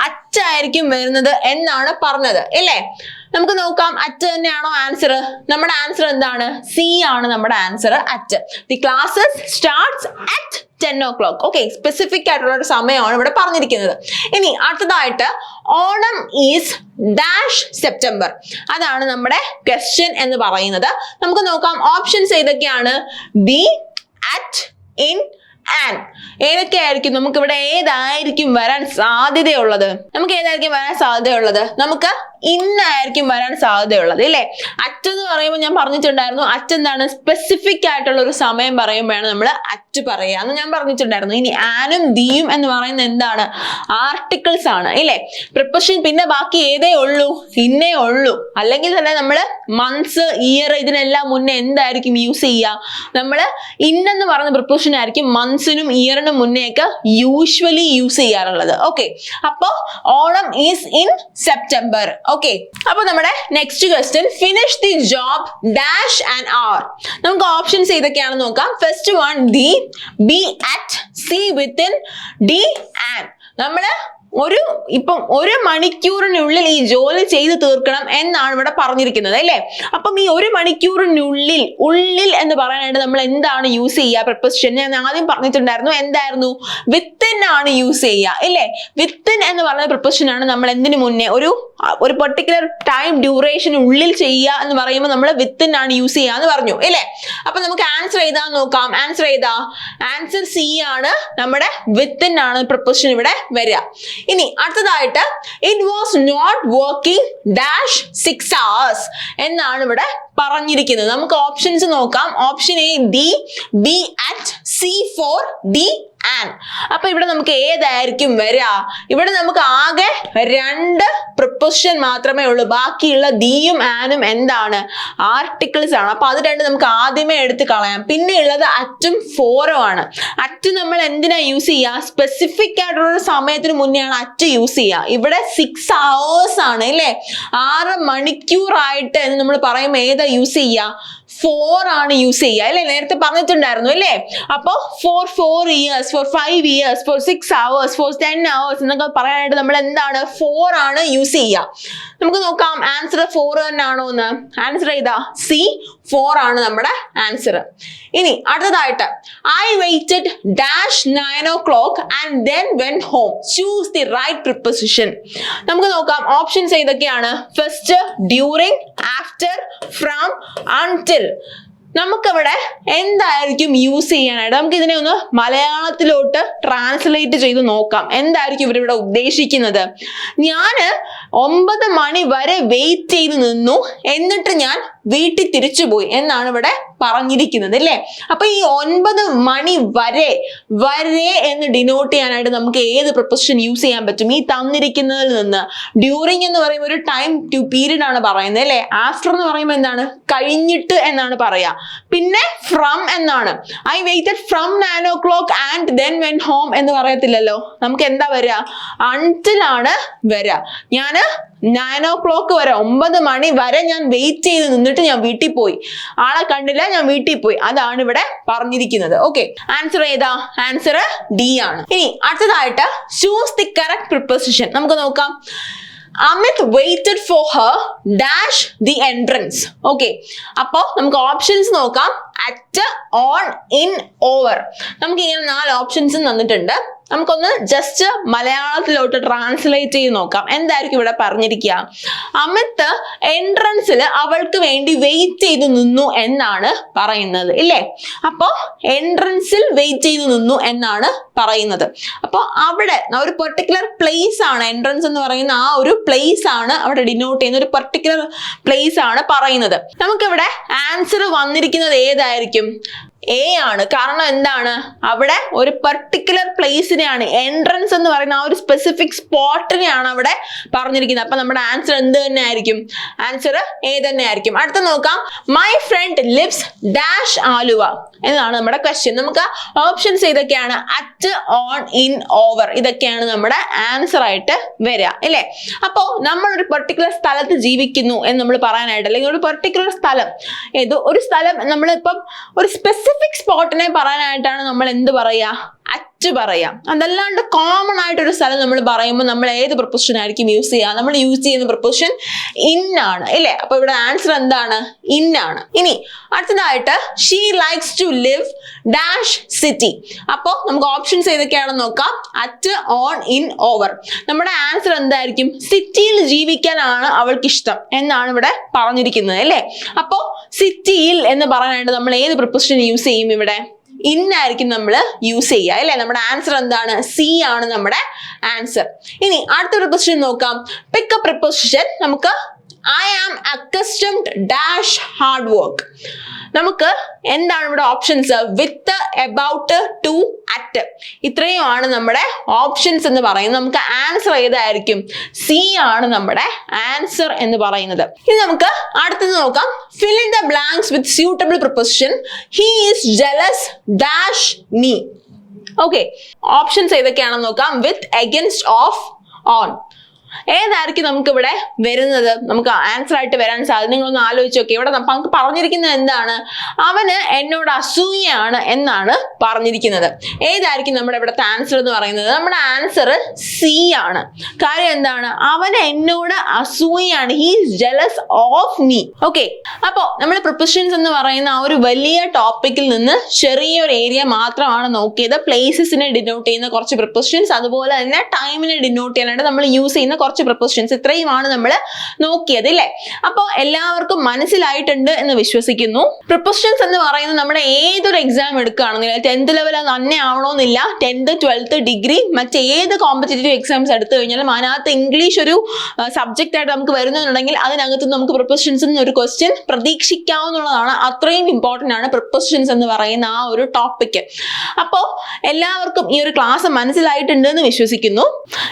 അച്ചായിരിക്കും വരുന്നത് എന്നാണ് പറഞ്ഞത്. ഇല്ലേ? നമുക്ക് നോക്കാം. അറ്റ് തന്നെയാണോ ആൻസർ നമ്മുടെ ആൻസർ എന്താണ്? സി ആണ് നമ്മുടെ answer at the classes starts at ten o'clock okay specific ആയിട്ടുള്ള ഒരു സമയമാണ് ഇവിടെ പറഞ്ഞിരിക്കുന്നത്. ഇനി അടുത്തതായിട്ട് ഓണം ഈസ് ഡാഷ് സെപ്റ്റംബർ അതാണ് നമ്മുടെ ക്വസ്റ്റ്യൻ എന്ന് പറയുന്നത്. നമുക്ക് നോക്കാം ഓപ്ഷൻസ് ഏതൊക്കെയാണ്? ബി അറ്റ് ഇൻ ആൻഡ് ഏതൊക്കെയായിരിക്കും? നമുക്ക് ഇവിടെ ഏതായിരിക്കും വരാൻ സാധ്യതയുള്ളത്? നമുക്ക് ഏതായിരിക്കും വരാൻ സാധ്യതയുള്ളത്? നമുക്ക് ഇന്നായിരിക്കും വരാൻ സാധ്യതയുള്ളത് ഇല്ലേ? അറ്റെന്ന് പറയുമ്പോൾ ഞാൻ പറഞ്ഞിട്ടുണ്ടായിരുന്നു അറ്റെന്താണ് സ്പെസിഫിക് ആയിട്ടുള്ള ഒരു സമയം പറയുമ്പോഴാണ് നമ്മൾ അറ്റ് പറയുക എന്ന് ഞാൻ പറഞ്ഞിട്ടുണ്ടായിരുന്നു. ഇനി ആനും ദിയും എന്ന് പറയുന്നത് എന്താണ്? ആർട്ടിക്കിൾസ് ആണ്. ഇല്ലേ? പ്രിപ്പഷൻ പിന്നെ ബാക്കി ഏതേ ഉള്ളൂ? ഇന്നേ ഉള്ളൂ. അല്ലെങ്കിൽ തന്നെ നമ്മൾ മന്ത്സ് ഇയർ ഇതിനെല്ലാം മുന്നേ എന്തായിരിക്കും യൂസ് ചെയ്യുക നമ്മൾ ഇന്നെന്ന് പറയുന്ന പ്രിപ്പഷൻ ആയിരിക്കും മന്ത്സിനും ഇയറിനും മുന്നേ ഒക്കെ യൂഷ്വലി യൂസ് ചെയ്യാറുള്ളത്. ഓക്കെ അപ്പോ Onam is in September okay അപ്പൊ നമ്മുടെ next question finish the job dash and R നമുക്ക് ഓപ്ഷൻസ് ഏതൊക്കെയാണെന്ന് നോക്കാം. First one the B at C within D and നമ്മൾ ഒരു ഇപ്പം ഒരു മണിക്കൂറിനുള്ളിൽ ഈ ജോലി ചെയ്ത് തീർക്കണം എന്നാണ് ഇവിടെ പറഞ്ഞിരിക്കുന്നത് അല്ലേ? അപ്പം ഈ ഒരു മണിക്കൂറിനുള്ളിൽ ഉള്ളിൽ എന്ന് പറയാനായിട്ട് നമ്മൾ എന്താണ് യൂസ് ചെയ്യുക? പ്രപ്പോസിഷൻ ഞാൻ ആദ്യം പറഞ്ഞിട്ടുണ്ടായിരുന്നു എന്തായിരുന്നു? വിത്തിൻ ആണ് യൂസ് ചെയ്യുക ഇല്ലേ? വിത്തിൻ എന്ന് പറയുന്ന പ്രപ്പോസിഷൻ ആണ് നമ്മൾ എന്തിനു മുന്നേ ഒരു ഒരു പെർട്ടിക്കുലർ ടൈം ഡ്യൂറേഷൻ ഉള്ളിൽ ചെയ്യുക എന്ന് പറയുമ്പോൾ നമ്മൾ വിത്തിൻ ആണ് യൂസ് ചെയ്യുക എന്ന് പറഞ്ഞു ഇല്ലേ? അപ്പൊ നമുക്ക് ആൻസർ ചെയ്താൽ നോക്കാം. ആൻസർ ചെയ്താ ആൻസർ സി ആണ് നമ്മുടെ വിത്തിൻ ആണ് പ്രപ്പോസിഷൻ ഇവിടെ വരിക. ഇനി അടുത്തതായിട്ട് it was not working dash six hours എന്നാണ് ഇവിടെ പറഞ്ഞിരിക്കുന്നത്. നമുക്ക് ഓപ്ഷൻസ് നോക്കാം. Option A D B at C for D an അപ്പൊ ഇവിടെ നമുക്ക് ഏതായിരിക്കും വരിക ഇവിടെ നമുക്ക് ആകെ രണ്ട് പ്രിപ്പൊസിഷൻ മാത്രമേ ഉള്ളൂ. ബാക്കിയുള്ള ദിയും ആനും എന്താണ്? ആർട്ടിക്കിൾസ് ആണ്. അപ്പൊ അത് രണ്ട് നമുക്ക് ആദ്യമേ എടുത്ത് കളയാം. പിന്നെ ഉള്ളത് അറ്റും ഫോറോ ആണ്. അറ്റ് നമ്മൾ എന്തിനാ യൂസ് ചെയ്യുക സ്പെസിഫിക് ആയിട്ടുള്ള സമയത്തിന് മുന്നെയാണ് അറ്റ് യൂസ് ചെയ്യുക ഇവിടെ സിക്സ് അവേഴ്സ് ആണ് അല്ലേ? ആറ് മണിക്കൂറായിട്ട് എന്ന് നമ്മൾ പറയുമ്പോൾ ഏതാ യൂസ് ചെയ്യുക ഫോർ ആണ് യൂസ് ചെയ്യുക. അല്ലേ? നേരത്തെ പറഞ്ഞിട്ടുണ്ടായിരുന്നു അല്ലേ? അപ്പോൾ for four years for five years for six hours for ten hours എന്നൊക്കെ പറയാനായിട്ട് നമ്മൾ എന്താണ്? ഫോർ ആണ് യൂസ് ചെയ്യുക. നമുക്ക് നോക്കാം. ആൻസർ ഫോർ ആണോ എന്ന്? ആൻസർ ചെയ്താ സി ഫോർ ആണ് നമ്മുടെ ആൻസർ ഇനി അടുത്തതായിട്ട് I waited dash nine o'clock and then went home choose the right preposition നമുക്ക് നോക്കാം ഓപ്ഷൻസ് ഏതൊക്കെയാണ്? First during after from until നമുക്കവിടെ എന്തായിരിക്കും യൂസ് ചെയ്യാനായിട്ട്? നമുക്ക് ഇതിനെ ഒന്ന് മലയാളത്തിലോട്ട് ട്രാൻസ്ലേറ്റ് ചെയ്ത് നോക്കാം. എന്തായിരിക്കും ഇവരിവിടെ ഉദ്ദേശിക്കുന്നത്? ഞാൻ ഒമ്പത് മണി വരെ വെയിറ്റ് ചെയ്ത് നിന്നു. എന്നിട്ട് ഞാൻ വീട്ടിൽ തിരിച്ചുപോയി എന്നാണ് ഇവിടെ പറഞ്ഞിരിക്കുന്നത് അല്ലേ അപ്പൊ ഈ ഒൻപത് മണി വരെ വരെ എന്ന് ഡിനോട്ട് ചെയ്യാനായിട്ട് നമുക്ക് ഏത് പ്രൊപ്പസിഷൻ യൂസ് ചെയ്യാൻ പറ്റും? ഈ തന്നിരിക്കുന്നതിൽ നിന്ന്. ഡ്യൂറിങ് എന്ന് പറയുമ്പോൾ ഒരു ടൈം ടു പീരീഡ് ആണ് പറയുന്നത് അല്ലേ ആഫ്റ്റർ എന്ന് പറയുമ്പോൾ എന്താണ്? കഴിഞ്ഞിട്ട് എന്നാണ് പറയാ. പിന്നെ ഫ്രം എന്നാണ്. I waited from nine o'clock and then went home എന്ന് പറയത്തില്ലല്ലോ. നമുക്ക് എന്താ വരിക അൺറ്റിലാണ് വരിക ഞാൻ നയൻ ഓ ക്ലോക്ക് വരെ ഒമ്പത് മണി വരെ ഞാൻ വെയിറ്റ് ചെയ്ത് നിന്നിട്ട് ഞാൻ വീട്ടിൽ പോയി. ആളെ കണ്ടില്ല ഞാൻ വീട്ടിൽ പോയി. അതാണ് ഇവിടെ പറഞ്ഞിരിക്കുന്നത്. ഓക്കെ ആൻസർ ഏതാ? ആൻസർ ഡി ആണ്. ഇനി അടുത്തതായിട്ട് ചൂസ് ദി കറക്റ്റ് പ്രിപ്പസിഷൻ നമുക്ക് നോക്കാം. Amit waited for her dash the entrance okay അപ്പോ നമുക്ക് ഓപ്ഷൻസ് നോക്കാം. അറ്റ് ഓൺ ഇൻ ഓവർ നമുക്ക് ഇങ്ങനെ നാല് ഓപ്ഷൻസും തന്നിട്ടുണ്ട്. നമുക്കൊന്ന് ജസ്റ്റ് മലയാളത്തിലോട്ട് ട്രാൻസ്ലേറ്റ് ചെയ്ത് നോക്കാം. എന്തായിരിക്കും ഇവിടെ പറഞ്ഞിരിക്കുക? അമിത് എൻട്രൻസിൽ അവൾക്ക് വേണ്ടി വെയിറ്റ് ചെയ്ത് നിന്നു എന്നാണ് പറയുന്നത് ഇല്ലേ? അപ്പോ എൻട്രൻസിൽ വെയിറ്റ് ചെയ്ത് നിന്നു എന്നാണ് പറയുന്നത്. അപ്പോൾ അവിടെ ഒരു പെർട്ടിക്കുലർ പ്ലേസ് ആണ് എൻട്രൻസ് എന്ന് പറയുന്ന ആ ഒരു പ്ലേസ് ആണ് അവിടെ ഡിനോട്ട് ചെയ്യുന്ന ഒരു പെർട്ടിക്കുലർ പ്ലേസ് ആണ് പറയുന്നത്. നമുക്കിവിടെ ആൻസർ വന്നിരിക്കുന്നത് ഏതായിരിക്കും എ ആണ്. കാരണം എന്താണ്? അവിടെ ഒരു പെർട്ടിക്കുലർ പ്ലേസിനെയാണ് എൻട്രൻസ് എന്ന് പറയുന്ന ആ ഒരു സ്പെസിഫിക് സ്പോട്ടിനെയാണ് അവിടെ പറഞ്ഞിരിക്കുന്നത്. അപ്പൊ നമ്മുടെ ആൻസർ എന്ത് തന്നെ ആയിരിക്കും ആൻസർ എ തന്നെ ആയിരിക്കും അടുത്ത നോക്കാം. My friend lives dash Aluva. എന്നതാണ് നമ്മുടെ ക്വസ്റ്റ്യൻ നമുക്ക് ഓപ്ഷൻസ് ഇതൊക്കെയാണ് അറ്റ് ഓൺ ഇൻ ഓവർ ഇതൊക്കെയാണ് നമ്മുടെ ആൻസർ ആയിട്ട് വരിക. അല്ലേ അപ്പോൾ നമ്മൾ ഒരു പെർട്ടിക്കുലർ സ്ഥലത്ത് ജീവിക്കുന്നു എന്ന് നമ്മൾ പറയാനായിട്ട് അല്ലെങ്കിൽ ഒരു പെർട്ടിക്കുലർ സ്ഥലം. ഏതോ? ഒരു സ്ഥലം. നമ്മളിപ്പം ഒരു സ്പെസിഫിക് സ്പോട്ടിനെ പറയാനായിട്ടാണ് നമ്മൾ എന്ത് പറയുക അറ്റ് പറയാം. അതല്ലാണ്ട് കോമൺ ആയിട്ടൊരു സ്ഥലം നമ്മൾ പറയുമ്പോൾ നമ്മൾ ഏത് പ്രൊപ്പോസിഷൻ ആയിരിക്കും യൂസ് ചെയ്യുക നമ്മൾ യൂസ് ചെയ്യുന്ന പ്രൊപ്പോസിഷൻ ഇൻ ആണ് ഇല്ലേ? അപ്പൊ ഇവിടെ ആൻസർ എന്താണ്? ഇൻ ആണ്. ഇനി അടുത്തതായിട്ട് she likes to live dash city അപ്പോൾ നമുക്ക് ഓപ്ഷൻസ് ഏതൊക്കെയാണെന്ന് നോക്കാം. അറ്റ് ഓൺ ഇൻ ഓവർ നമ്മുടെ ആൻസർ എന്തായിരിക്കും? സിറ്റിയിൽ ജീവിക്കാനാണ് അവൾക്ക് ഇഷ്ടം എന്നാണ് ഇവിടെ പറഞ്ഞിരിക്കുന്നത് അല്ലേ? അപ്പോൾ സിറ്റിയിൽ എന്ന് പറയാനായിട്ട് നമ്മൾ ഏത് പ്രിപ്പസിഷൻ യൂസ് ചെയ്യും ഇവിടെ? ഇന്നായിരിക്കും നമ്മൾ യൂസ് ചെയ്യുക അല്ലേ? നമ്മുടെ ആൻസർ എന്താണ്? സി ആണ് നമ്മുടെ ആൻസർ ഇനി അടുത്തൊരു ക്വസ്റ്റ്യൻ നോക്കാം. പിക്ക് പ്രിപ്പോസിഷൻ നമുക്ക് I am accustomed dash hard work നമുക്ക് എന്താണ് ഇവിടെ options with about to at ഇത്രയുമാണ് നമ്മുടെ ഓപ്ഷൻസ് എന്ന് പറയുന്നത്. നമുക്ക് ആൻസർ ഏതായിരിക്കും? സി ആണ് നമ്മുടെ ആൻസർ എന്ന് പറയുന്നത്. ഇനി നമുക്ക് അടുത്തത് നോക്കാം. Fill in the blanks with suitable proposition he is jealous dash me okay options ഏതൊക്കെയാണെന്ന് നോക്കാം. വിത്ത് അഗൻസ്റ്റ് ഓഫ് ഓൺ ഏതായിരിക്കും നമുക്ക് ഇവിടെ വരുന്നത്? നമുക്ക് ആൻസർ ആയിട്ട് വരാൻ സാധ്യത നിങ്ങളൊന്ന് ആലോചിച്ച് നോക്കി. ഇവിടെ നമുക്ക് പറഞ്ഞിരിക്കുന്നത് എന്താണ്? അവന് എന്നോട് അസൂയയാണ് എന്നാണ് പറഞ്ഞിരിക്കുന്നത്. ഏതായിരിക്കും നമ്മുടെ ഇവിടുത്തെ ആൻസർ എന്ന് പറയുന്നത്? നമ്മുടെ ആൻസർ സി ആണ്. കാര്യം എന്താണ്? അവൻ എന്നോട് അസൂയാണ് he's jealous of me okay അപ്പോൾ നമ്മൾ പ്രിപ്പഷൻസ് എന്ന് പറയുന്ന ആ ഒരു വലിയ ടോപ്പിക്കിൽ നിന്ന് ചെറിയൊരു ഏരിയ മാത്രമാണ് നോക്കിയത്. പ്ലേസസിനെ ഡിനോട്ട് ചെയ്യുന്ന കുറച്ച് പ്രിപ്പഷൻസ് അതുപോലെ തന്നെ ടൈമിനെ ഡിനോട്ട് ചെയ്യാനായിട്ട് നമ്മൾ യൂസ് ചെയ്യുന്ന കുറച്ച് പ്രൊപ്പോസിഷൻസ് ഇത്രയുമാണ് നമ്മൾ നോക്കിയത് ഇല്ലേ അപ്പോൾ എല്ലാവർക്കും മനസ്സിലായിട്ടുണ്ട് എന്ന് വിശ്വസിക്കുന്നു. പ്രൊപ്പോസിഷൻസ് എന്ന് പറയുന്നത് നമ്മുടെ ഏതൊരു എക്സാം എടുക്കുകയാണെങ്കിലും ടെൻത്ത് ലെവൽ തന്നെ ആവണമെന്നില്ല ടെൻത്ത് ട്വൽത്ത് ഡിഗ്രി മറ്റേത് കോമ്പറ്റേറ്റീവ് എക്സാംസ് എടുത്തു കഴിഞ്ഞാലും അതിനകത്ത് ഇംഗ്ലീഷ് ഒരു സബ്ജക്റ്റ് ആയിട്ട് നമുക്ക് വരുന്നുണ്ടെങ്കിൽ അതിനകത്ത് നമുക്ക് പ്രപ്പോസിഷൻസ് ഒരു ക്വസ്റ്റ്യൻ പ്രതീക്ഷിക്കാവുന്നതാണ്. അത്രയും ഇമ്പോർട്ടന്റ് ആണ് പ്രൊപ്പോസിഷൻസ് എന്ന് പറയുന്ന ആ ഒരു ടോപ്പിക്ക് അപ്പോൾ എല്ലാവർക്കും ഈ ഒരു ക്ലാസ് മനസ്സിലായിട്ടുണ്ട് എന്ന് വിശ്വസിക്കുന്നു.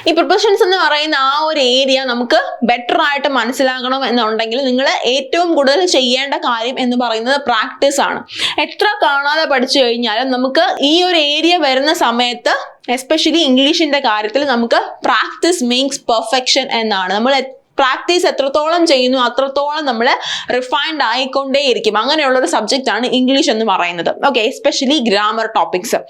ഈ പ്രൊപ്പോസിഷൻസ് എന്ന് പറയുന്ന ആ ഒരു ഏരിയ നമുക്ക് ബെറ്റർ ആയിട്ട് മനസ്സിലാകണം എന്നുണ്ടെങ്കിൽ നിങ്ങൾ ഏറ്റവും കൂടുതൽ ചെയ്യേണ്ട കാര്യം എന്ന് പറയുന്നത് പ്രാക്ടീസ് ആണ്. എത്ര കാണാതെ പഠിച്ചു കഴിഞ്ഞാലും നമുക്ക് ഈ ഒരു ഏരിയ വരുന്ന സമയത്ത് എസ്പെഷ്യലി ഇംഗ്ലീഷിന്റെ കാര്യത്തിൽ നമുക്ക് പ്രാക്ടീസ് മീൻസ് പെർഫെക്ഷൻ എന്നാണ്. നമ്മൾ പ്രാക്ടീസ് എത്രത്തോളം ചെയ്യുന്നു അത്രത്തോളം നമ്മൾ റിഫൈൻഡ് ആയിക്കൊണ്ടേയിരിക്കും. അങ്ങനെയുള്ള ഒരു സബ്ജക്റ്റ് ആണ് ഇംഗ്ലീഷ് എന്ന് പറയുന്നത്. ഓക്കെ എസ്പെഷ്യലി ഗ്രാമർ ടോപ്പിക്സ്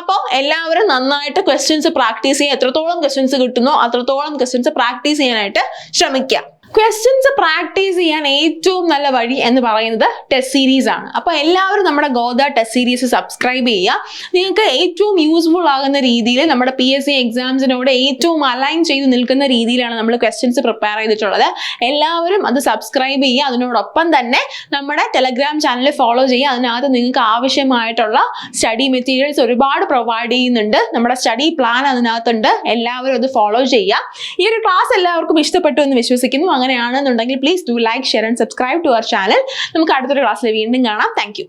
അപ്പോൾ എല്ലാവരും നന്നായിട്ട് ക്വസ്റ്റ്യൻസ് പ്രാക്ടീസ് ചെയ്യുക എത്രത്തോളം ക്വസ്റ്റ്യൻസ് കിട്ടുന്നോ അത്രത്തോളം ക്വസ്റ്റ്യൻസ് പ്രാക്ടീസ് ചെയ്യാനായിട്ട് ശ്രമിക്കുക ക്വസ്റ്റ്യൻസ് പ്രാക്ടീസ് ചെയ്യാൻ ഏറ്റവും നല്ല വഴി എന്ന് പറയുന്നത് ടെസ്റ്റ് സീരീസ് ആണ്. അപ്പോൾ എല്ലാവരും നമ്മുടെ ഗോദ ടെസ്റ്റ് സീരീസ് സബ്സ്ക്രൈബ് ചെയ്യുക. നിങ്ങൾക്ക് ഏറ്റവും യൂസ്ഫുൾ ആകുന്ന രീതിയിൽ നമ്മുടെ പി എസ് സി എക്സാംസിനോട് ഏറ്റവും അലൈൻ ചെയ്ത് നിൽക്കുന്ന രീതിയിലാണ് നമ്മൾ ക്വസ്റ്റ്യൻസ് പ്രിപ്പയർ ചെയ്തിട്ടുള്ളത്. എല്ലാവരും അത് സബ്സ്ക്രൈബ് ചെയ്യുക. അതിനോടൊപ്പം തന്നെ നമ്മുടെ ടെലഗ്രാം ചാനൽ ഫോളോ ചെയ്യുക. അതിനകത്ത് നിങ്ങൾക്ക് ആവശ്യമായിട്ടുള്ള സ്റ്റഡി മെറ്റീരിയൽസ് ഒരുപാട് പ്രൊവൈഡ് ചെയ്യുന്നുണ്ട്. നമ്മുടെ സ്റ്റഡി പ്ലാൻ അതിനകത്തുണ്ട്. എല്ലാവരും അത് ഫോളോ ചെയ്യുക. ഈ ഒരു ക്ലാസ് എല്ലാവർക്കും ഇഷ്ടപ്പെട്ടു എന്ന് വിശ്വസിക്കുന്നു. അങ്ങനെയാണെന്നുണ്ടെങ്കിൽ please do like share and subscribe to our channel നമുക്ക് അടുത്തൊരു ക്ലാസ്സിൽ വീണ്ടും കാണാം. Thank you